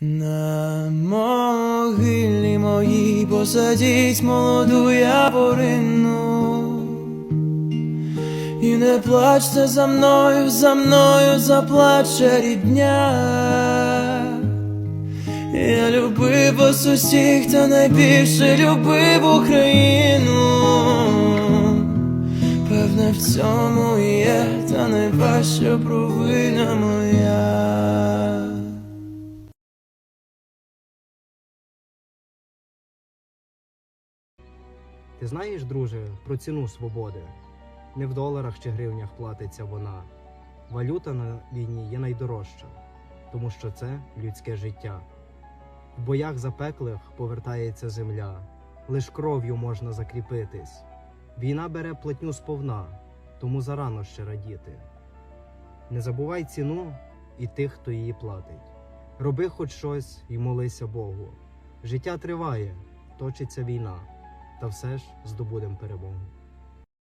На могилі моїй посадіть молоду яворину І не плачте за мною, за мною заплаче рідня. Я любив вас усіх, та найбільше любив Україну. Певне в цьому є, та не ваша провина моя Ти знаєш, друже, про ціну свободи? Не в доларах чи гривнях платиться вона. Валюта на війні є найдорожча, тому що це людське життя. В боях запеклих повертається земля, лиш кров'ю можна закріпитись. Війна бере платню сповна, тому зарано ще радіти. Не забувай ціну і тих, хто її платить. Роби хоч щось і молися Богу. Життя триває, точиться війна та все ж здобудем перемогу.